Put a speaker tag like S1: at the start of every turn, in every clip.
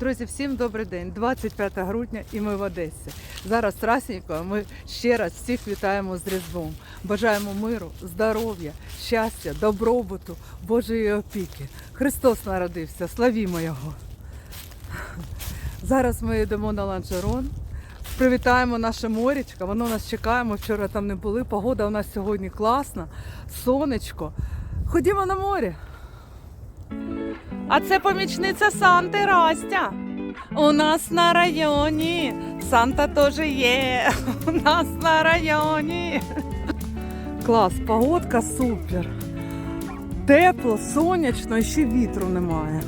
S1: Друзі, всім добрий день. 25 грудня і ми в Одесі. Зараз Трасенько, ми ще раз всіх вітаємо з Різдвом. Бажаємо миру, здоров'я, щастя, добробуту, Божої опіки. Христос народився, славімо Його. Зараз ми йдемо на ланжерон. Привітаємо наше морячко, воно нас чекає. Ми вчора там не були. Погода у нас сьогодні класна, сонечко. Ходімо на море. А це помічниця Санти Растя. У нас на районі. Санта теж є. У нас на районі. Клас, погодка супер. Тепло, сонячно і ще вітру немає.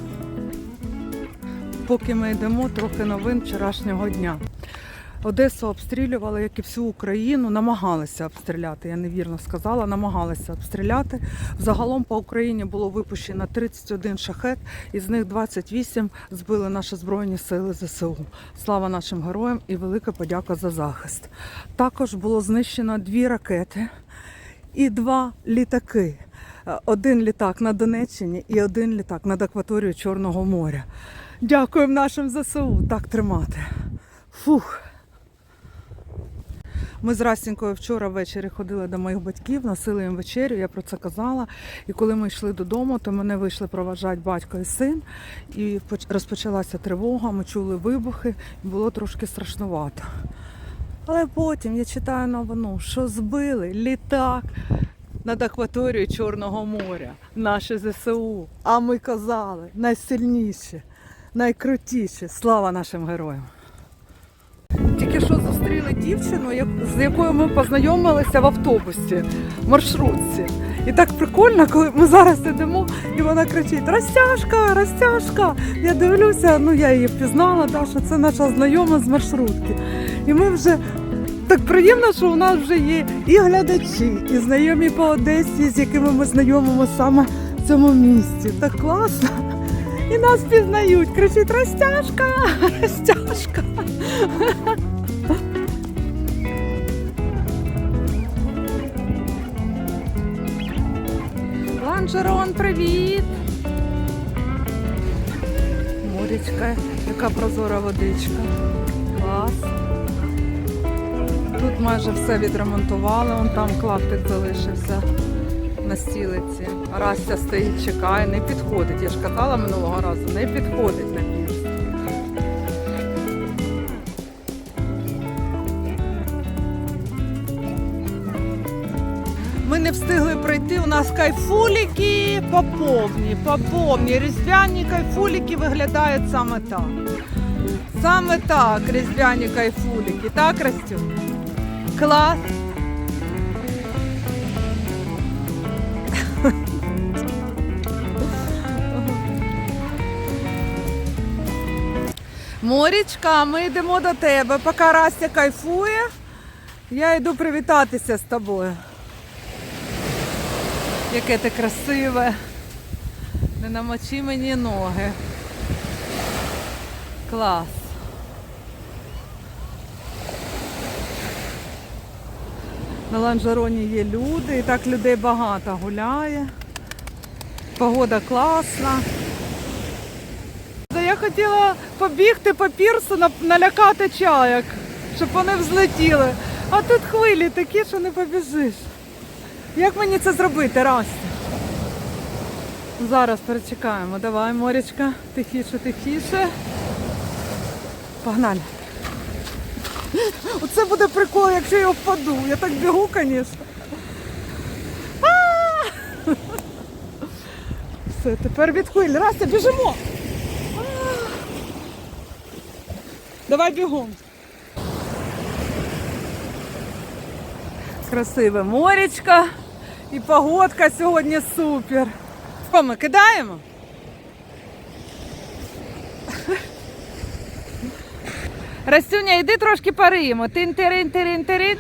S1: Поки ми йдемо, трохи новин вчорашнього дня. Одесу обстрілювали, як і всю Україну, намагалися обстріляти. Я невірно сказала, намагалися обстріляти. Загалом по Україні було випущено 31 шахет, із них 28 збили наші збройні сили ЗСУ. Слава нашим героям і велика подяка за захист. Також було знищено дві ракети і два літаки. Один літак на Донеччині і один літак над акваторією Чорного моря. Дякуємо нашим ЗСУ. Так тримати. Фух. Ми з Растінькою вчора ввечері ходили до моїх батьків, носили їм вечерю, я про це казала. І коли ми йшли додому, то мене вийшли проважати батько і син. І розпочалася тривога, ми чули вибухи, і було трошки страшнувато. Але потім я читаю новину, що збили літак над акваторією Чорного моря, наші ЗСУ. А ми казали найсильніші, найкрутіші. Слава нашим героям! Тільки що дівчину, з якою ми познайомилися в автобусі, в маршрутці. І так прикольно, коли ми зараз йдемо, і вона кричить: Ростяшка, Ростяшка! Я дивлюся, ну я її впізнала, да, що це наша знайома з маршрутки. І ми вже так приємно, що у нас вже є і глядачі, і знайомі по Одесі, з якими ми знайомимо саме в цьому місці. Так класно. І нас пізнають, кричить Ростяшка, Ростяшка. Ланжерон, привіт! Морічка, яка прозора водичка. Клас. Тут майже все відремонтували, вон там клаптик залишився на стілиці. Растя стоїть, чекає, не підходить. Я ж казала минулого разу, не підходить встигли пройти. У нас кайфуліки поповні, поповні. Різдвяні кайфуліки виглядають саме так. Саме так, різдвяні кайфуліки. Так, Растю? Клас. Морічка, ми йдемо до тебе. Поки Растя кайфує, я йду привітатися з тобою. Яке ти красиве. Не намочи мені ноги. Клас. На ланжероні є люди, і так людей багато гуляє. Погода класна. Я хотіла побігти по пірсу, налякати чаяк, щоб вони взлетіли. А тут хвилі такі, що не побіжиш. Як мені це зробити, Растя? Зараз перечекаємо. Давай, морячка, тихіше, тихіше. Погнали. Оце буде прикол, якщо я впаду. Я так бігу, звісно. Все, тепер від хвиль. Растя, біжимо. Давай бігом. Красиве морячка і погодка сьогодні супер. Що ми кидаємо? Растюня, йди трошки париємо. тин тирин тирин тирин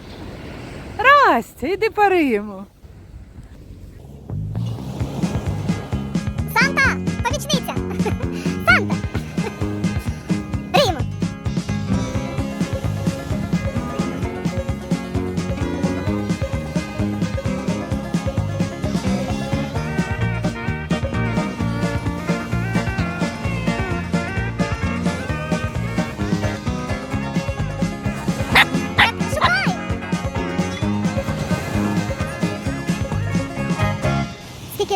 S1: Растя, йди париємо.
S2: Санта, помічниця!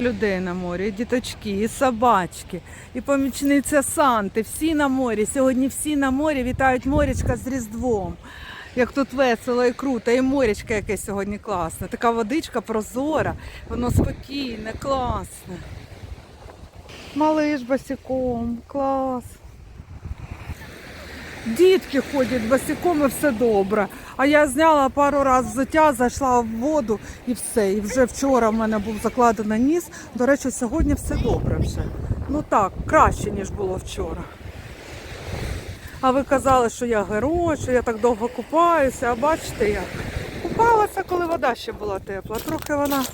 S1: Людей на морі, і діточки, і собачки, і помічниця Санти. Всі на морі. Сьогодні всі на морі вітають морячка з Різдвом. Як тут весело і круто, і морячка яке сьогодні класне. Така водичка прозора, воно спокійне, класне. Малиш босиком, клас. Дітки ходять босиком і все добре. А я зняла пару разів взуття, зайшла в воду і все. І вже вчора в мене був закладений ніс. До речі, сьогодні все добре вже. Ну так, краще, ніж було вчора. А ви казали, що я герой, що я так довго купаюся, а бачите як? Купалася, коли вода ще була тепла. Трохи вона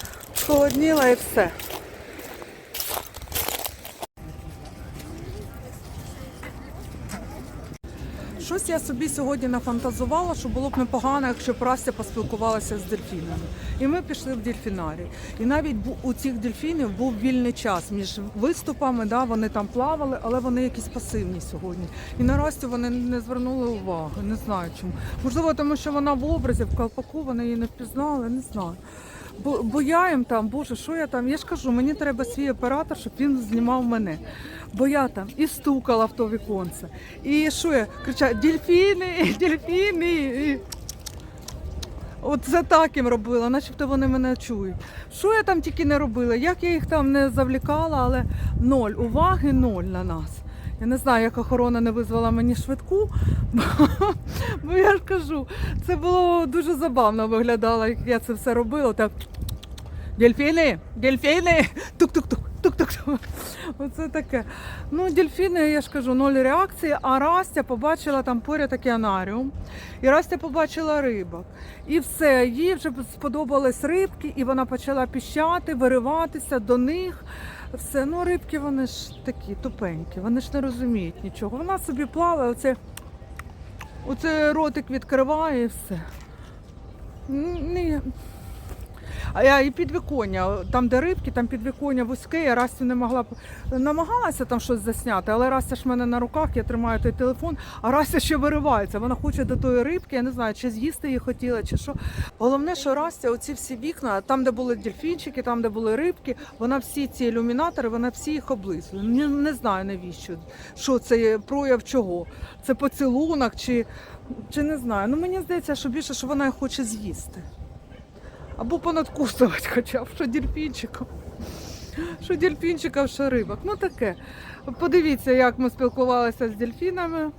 S1: холодніла і все. Щось я собі сьогодні нафантазувала, що було б непогано, якщо б поспілкувалася з дельфінами. І ми пішли в дельфінарій. І навіть у цих дельфінів був вільний час між виступами, да, вони там плавали, але вони якісь пасивні сьогодні. І на Растю вони не звернули уваги, не знаю чому. Можливо, тому що вона в образі, в колпаку, вони її не впізнали, не знаю. Бо, я їм там, боже, що я там? Я ж кажу, мені треба свій оператор, щоб він знімав мене. Бо я там і стукала в то віконце. І що я кричала, дельфіни, дельфіни. І... От це так їм робила, начебто вони мене чують. Що я там тільки не робила, як я їх там не завлікала, але ноль уваги, ноль на нас. Я не знаю, як охорона не визвала мені швидку, бо, бо я ж кажу, це було дуже забавно виглядало, як я це все робила. Так, дельфіни, дельфіни, тук-тук-тук, тук-тук-тук. Оце таке. Ну, дельфіни, я ж кажу, ноль реакції, а Растя побачила там поряд океанаріум. І Растя побачила рибок. І все, їй вже сподобались рибки, і вона почала піщати, вириватися до них. Все, ну рибки вони ж такі тупенькі, вони ж не розуміють нічого. Вона собі плаває, оце, оце ротик відкриває і все. Ні. А і підвіконня, там, де рибки, там підвіконня вузьке, я Растю не могла намагалася там щось засняти, але Растя ж в мене на руках, я тримаю той телефон, а Растя ще виривається. Вона хоче до тої рибки, я не знаю, чи з'їсти її хотіла, чи що. Головне, що Растя, оці всі вікна, там, де були дельфінчики, там, де були рибки, вона всі ці ілюмінатори, вона всі їх облизує. Не, не знаю навіщо, що це є прояв чого. Це поцілунок, чи, чи не знаю. Ну мені здається, що більше, що вона хоче з'їсти. Або понадкусувати хоча б, що дельфінчиком. Що дельфінчиків, що рибок. Ну таке. Подивіться, як ми спілкувалися з дельфінами.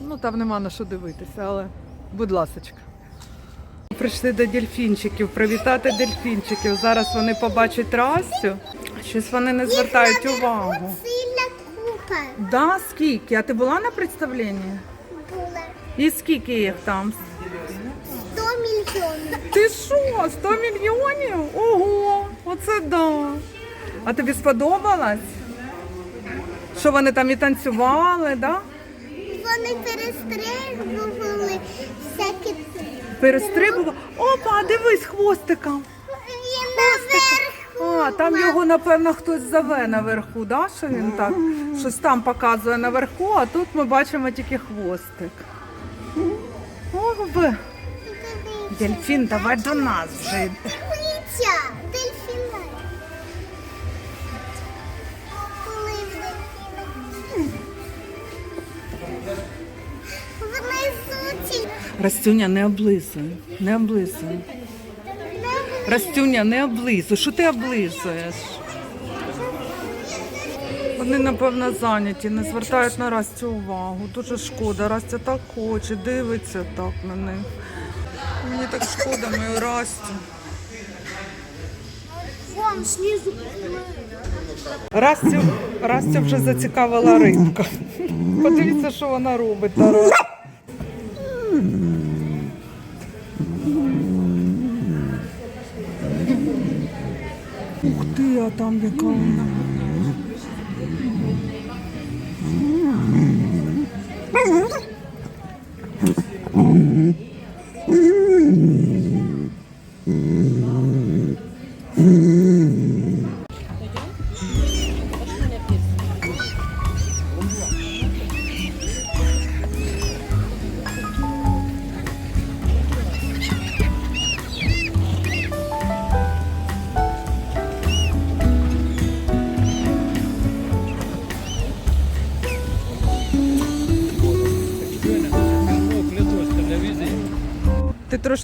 S1: Ну там нема на що дивитися, але будь ласочка. Прийшли до дельфінчиків, привітати дельфінчиків. Зараз вони побачать Растю. Щось вони не звертають увагу.
S2: Сильна купа
S1: Да, скільки? А ти була на представленні?
S2: була.
S1: І скільки їх там?
S2: 100 мільйонів.
S1: Ти що, 100 мільйонів? Ого, оце да. А тобі сподобалось? Що вони там і танцювали, да?
S2: Вони перестрибували всякі.
S1: Перестрибували. Опа, дивись хвостиком.
S2: Він наверху.
S1: А, там його, напевно, хтось зове наверху, да? що він так щось там показує наверху, а тут ми бачимо тільки хвостик. О, ви. Дельфін, давай до нас вже.
S2: Дивіться, дельфіна. Плив дельфіни. Внизу.
S1: Растюня, не облизуй, не облизуй. Растюня, не облизуй. Що ти облизуєш? Вони, напевно, зайняті, не звертають на Растю увагу. Дуже шкода. Растя так хоче, дивиться так на них мені так шкода, мою Растю.
S2: Вон,
S1: снизу вже зацікавила рибка. Подивіться, що вона робить. Ух ти, а там яка вона. Mm-hmm.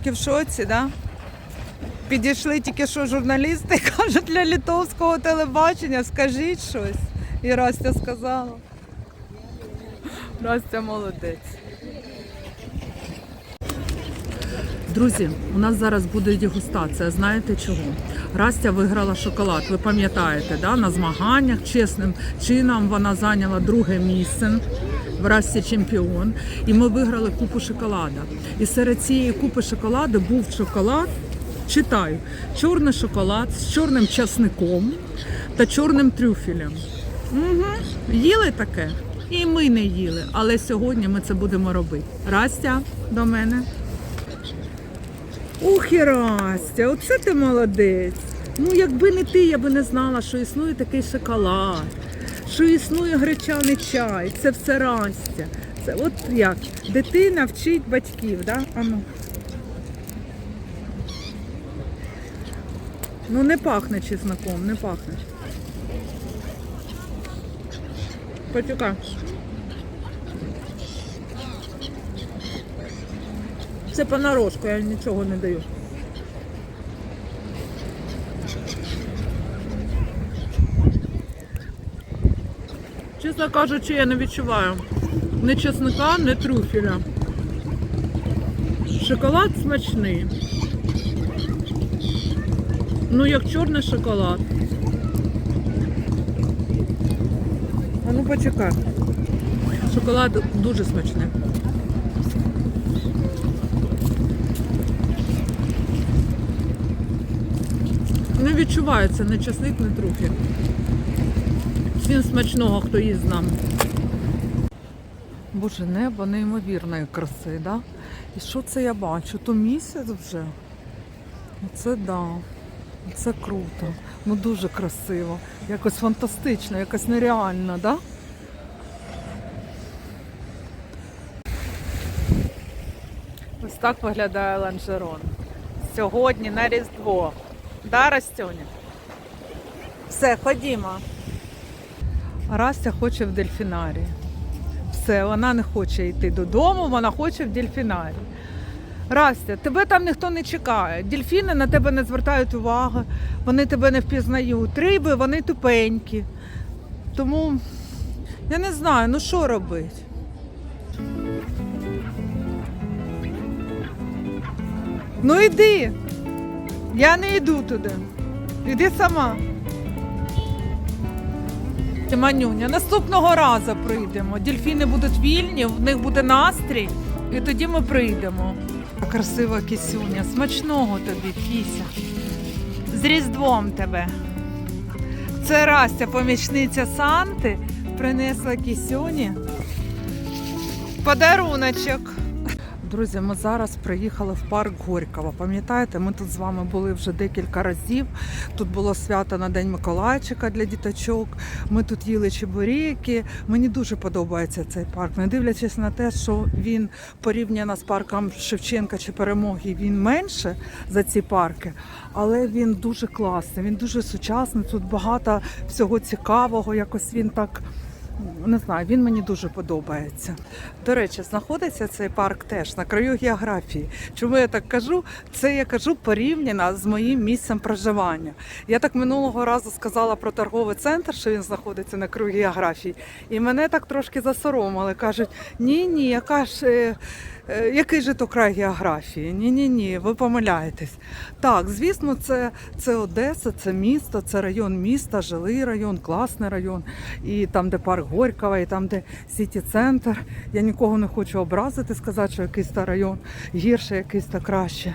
S1: Трошки в шоці, да? Підійшли тільки що журналісти кажуть для литовського телебачення, скажіть щось. І Растя сказала. Растя молодець. Друзі, у нас зараз буде дегустація. Знаєте чого? Растя виграла шоколад. Ви пам'ятаєте, да? на змаганнях чесним чином вона зайняла друге місце. В Расті чемпіон. І ми виграли купу шоколада. І серед цієї купи шоколаду був шоколад. Читаю, чорний шоколад з чорним часником та чорним трюфелем. Угу. Їли таке? І ми не їли. Але сьогодні ми це будемо робити. Растя до мене. Ух, і Растя, оце ти молодець. Ну, якби не ти, я би не знала, що існує такий шоколад, що існує гречаний чай. Це все Растя. Це от як дитина вчить батьків, да? Ану. Ну не пахне чесноком, не пахне. Почекай. Це понарошку, я нічого не даю. Чесно кажучи, я не відчуваю ні чесника, ні трюфеля. Шоколад смачний. Ну, як чорний шоколад. А ну почекай. Шоколад дуже смачний. Не відчувається ні часник, ні трухи. Всім смачного, хто їсть з нами. Боже, небо неймовірної краси, да? І що це я бачу? То місяць вже. Це да. Це круто. Ну дуже красиво. Якось фантастично, якось нереально, да? Ось так виглядає ланжерон. Сьогодні на Різдво. Да, Растюня? Все, ходімо. Растя хоче в дельфінарії. Все, вона не хоче йти додому, вона хоче в дельфінарії. Растя, тебе там ніхто не чекає. Дельфіни на тебе не звертають уваги, вони тебе не впізнають. Риби, вони тупенькі. Тому я не знаю, ну що робити. Ну йди. Я не йду туди. Іди сама. Ти, Манюня, наступного разу прийдемо. Дельфіни будуть вільні, в них буде настрій, і тоді ми прийдемо. Красива кисюня, смачного тобі, кися. З Різдвом тебе. Це Растя, помічниця Санти, принесла кисюні. Подаруночок. Друзі, ми зараз приїхали в парк Горького. Пам'ятаєте, ми тут з вами були вже декілька разів. Тут було свято на День Миколайчика для діточок. Ми тут їли чебуріки. Мені дуже подобається цей парк. Не дивлячись на те, що він порівняно з парком Шевченка чи Перемоги, він менше за ці парки, але він дуже класний, він дуже сучасний. Тут багато всього цікавого. Якось він так. Не знаю, він мені дуже подобається. До речі, знаходиться цей парк теж на краю географії. Чому я так кажу? Це я кажу порівняно з моїм місцем проживання. Я так минулого разу сказала про торговий центр, що він знаходиться на краю географії, і мене так трошки засоромили. кажуть: ні, ні, яка ж. е, е, Який же то край географії? Ні, ні, ні, ви помиляєтесь. Так, звісно, це, це Одеса, це місто, це район міста, жилий район, класний район. І там, де парк Горького, і там, де Сіті Центр. Я нікого не хочу образити, сказати, що якийсь то район гірше, якийсь то краще.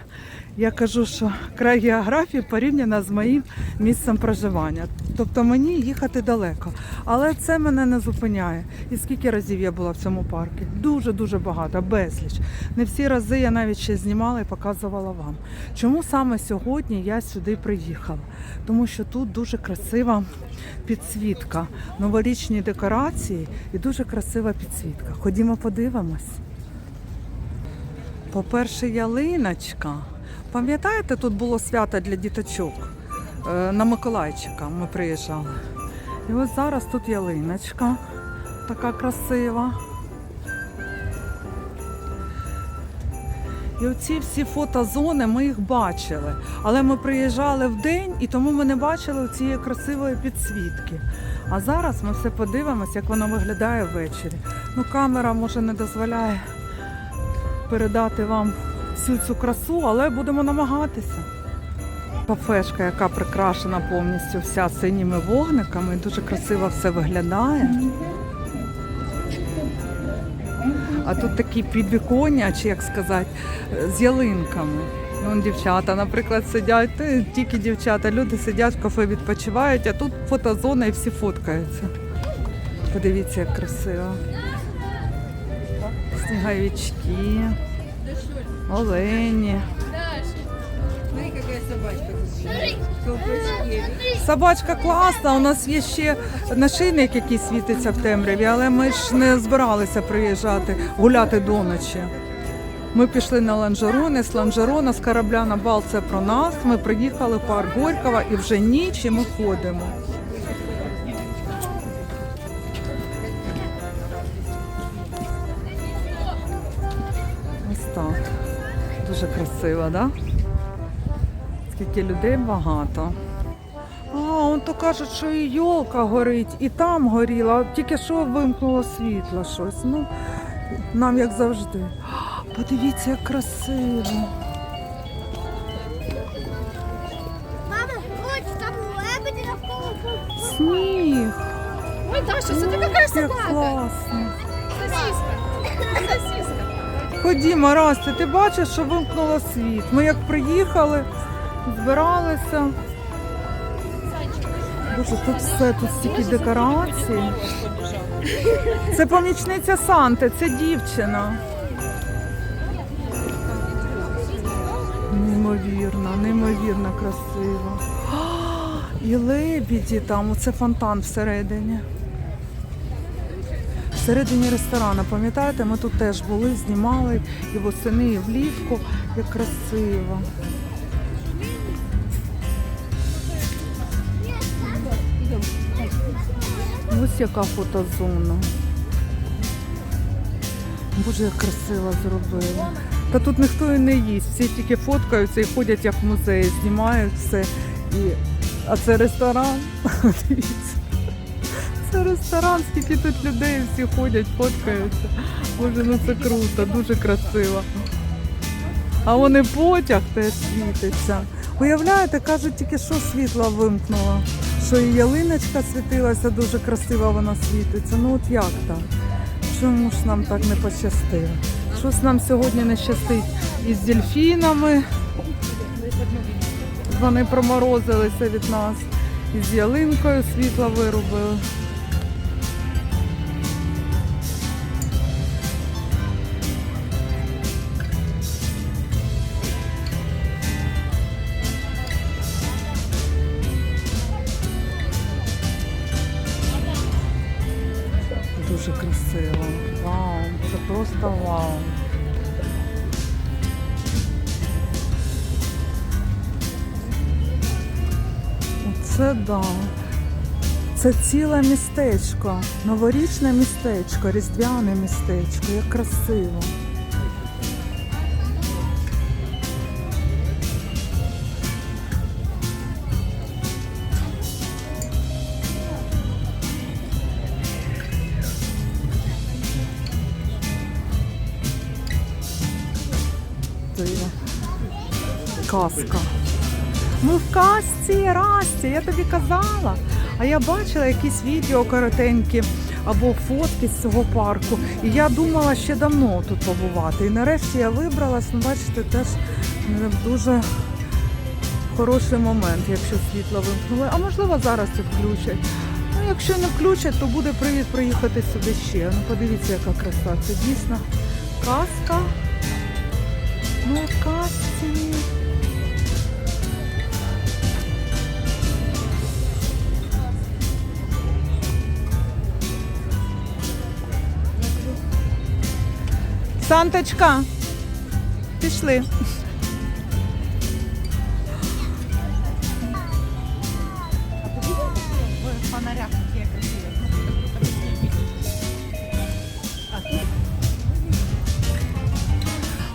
S1: Я кажу, що край географії порівняно з моїм місцем проживання. Тобто мені їхати далеко. Але це мене не зупиняє. І скільки разів я була в цьому парку? Дуже-дуже багато, безліч. Не всі рази я навіть ще знімала і показувала вам. Чому саме сьогодні я сюди приїхала? Тому що тут дуже красива підсвітка, новорічні декорації і дуже красива підсвітка. Ходімо подивимось. По-перше, ялиночка. Пам'ятаєте, тут було свято для діточок Е, на Миколайчика. Ми приїжджали. І ось зараз тут ялиночка така красива. І оці всі фотозони ми їх бачили. Але ми приїжджали в день і тому ми не бачили цієї красивої підсвітки. А зараз ми все подивимось, як воно виглядає ввечері. Ну, камера може не дозволяє передати вам всю цю красу, але будемо намагатися. Кафешка, яка прикрашена повністю вся синіми вогниками, дуже красиво все виглядає. А тут такі підвіконня, чи як сказати, з ялинками. Вон дівчата, наприклад, сидять, тільки дівчата, люди сидять в кафе, відпочивають, а тут фотозона і всі фоткаються. Подивіться, як красиво. Сніговички, олені.
S3: Собачка
S1: класна. У нас є ще нашийник, який світиться в темряві, але ми ж не збиралися приїжджати гуляти до ночі. Ми пішли на ланжерони, з ланжерона, з корабля на бал це про нас. Ми приїхали в парк Горького і вже ніч і ми ходимо. Дуже красиво, так? Да? Скільки людей багато. А, он то кажуть, що і йолка горить, і там горіла, тільки що вимкнуло світло щось. Ну, нам як завжди. Подивіться, як красиво.
S2: Мама, ось там лебеді навколо.
S1: Сніг.
S3: Ой, Даша, смотри, какая
S1: Як
S3: собака.
S1: класно. Ходімо, Расти, ти бачиш, що вимкнуло світ. Ми як приїхали, збиралися. Боже, тут все, тут стільки декорацій. Це помічниця Санти, це дівчина. Неймовірно, неймовірно красиво. І лебіді там, оце фонтан всередині. Всередині ресторану, пам'ятаєте, ми тут теж були, знімали і восени, і влітку. Як красиво. Ось яка фотозона. Боже, як красиво зробили. Та тут ніхто і не їсть, всі тільки фоткаються і ходять як в музеї, знімають все. І... А це ресторан. Ресторан, скільки тут людей всі ходять, фоткаються. Боже, ну це круто, дуже красиво. А вони потяг теж світиться. Уявляєте, кажуть, тільки що світло вимкнуло. Що і ялиночка світилася, дуже красиво вона світиться. Ну от як так? Чому ж нам так не пощастило? Щось нам сьогодні не щастить із дельфінами. Вони проморозилися від нас. І з ялинкою світло вирубили. Дуже красиво. Вау, це просто вау. Оце да. Це ціле містечко, новорічне містечко, різдвяне містечко, як красиво. Казка. Ми в казці, Расті, я тобі казала. А я бачила якісь відео коротенькі або фотки з цього парку. І я думала ще давно тут побувати. І нарешті я вибралась, ну бачите, теж е, дуже хороший момент, якщо світло вимкнули. А можливо зараз і включать. Ну, якщо не включать, то буде привід приїхати сюди ще. Ну подивіться, яка краса. Це дійсно казка. Ну, казці. Санточка, пішли.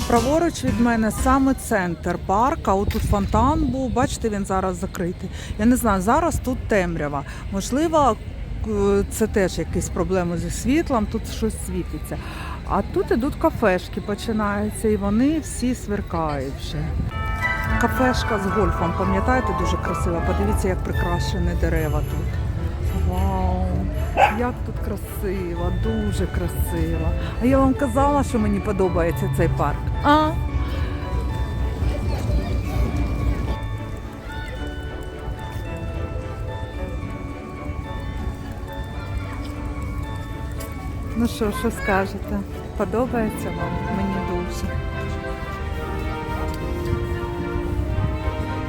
S1: Праворуч від мене саме центр парка. Отут фонтан був. Бачите, він зараз закритий. Я не знаю, зараз тут темрява. Можливо, це теж якісь проблеми зі світлом, тут щось світиться. А тут ідуть кафешки, починаються, і вони всі сверкають вже. Кафешка з гольфом, пам'ятаєте, дуже красива. Подивіться, як прикрашені дерева тут. Вау! Як тут красиво, дуже красиво. А я вам казала, що мені подобається цей парк. А? Ну що, що скажете? Подобається вам? Мені дуже.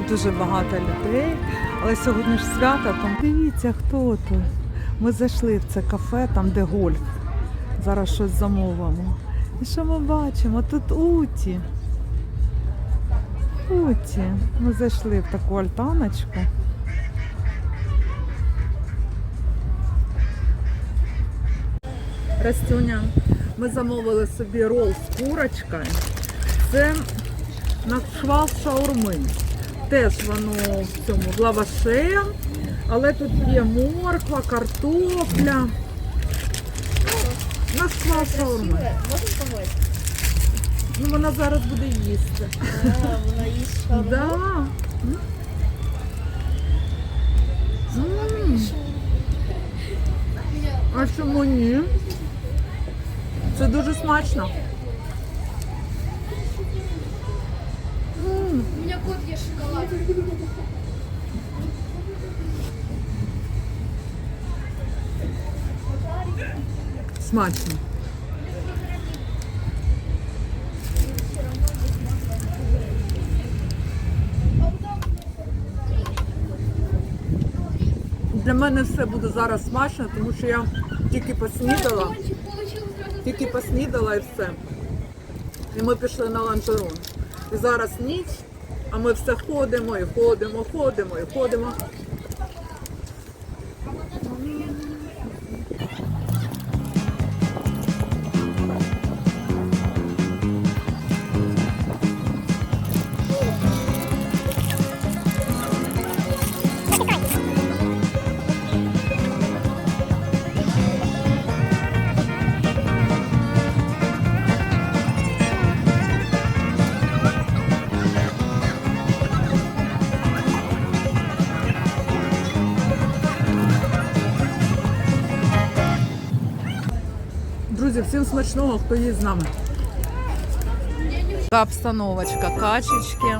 S1: Дуже багато людей. Але сьогодні ж свято, там дивіться, хто тут. Ми зайшли в це кафе, там де гольф. Зараз щось замовимо. І що ми бачимо? Тут Уті. Уті. Ми зайшли в таку альтаночку. Растюня, ми замовили собі рол з курочкою. Це на швал шаурми. Теж воно в цьому в лаваше, але тут є морква, картопля. На швал шаурми. Ну, вона зараз буде їсти.
S2: Вона їсть шаурму.
S1: Да. А чому ні? Це дуже смачно.
S3: У меня кот шоколад.
S1: Смачно. Для мене все буде зараз смачно, тому що я тільки поснідала, тільки поснідала і все. І ми пішли на ланжерон. І зараз ніч, а ми все ходимо і ходимо, ходимо і ходимо. Друзі, всім смачного, хто є з нами. Така обстановочка, качечки.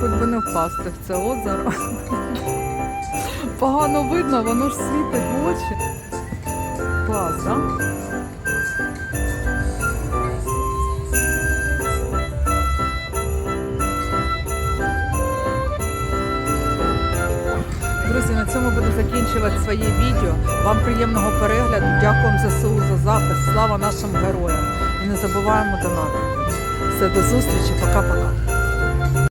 S1: Хоч би не впасти в це озеро. Погано видно, воно ж світить в очі. Клас, так? Да? Цьому буду закінчувати своє відео. Вам приємного перегляду. Дякуємо ЗСУ за запис. Слава нашим героям. І не забуваємо донати. Все, до зустрічі, пока-пока.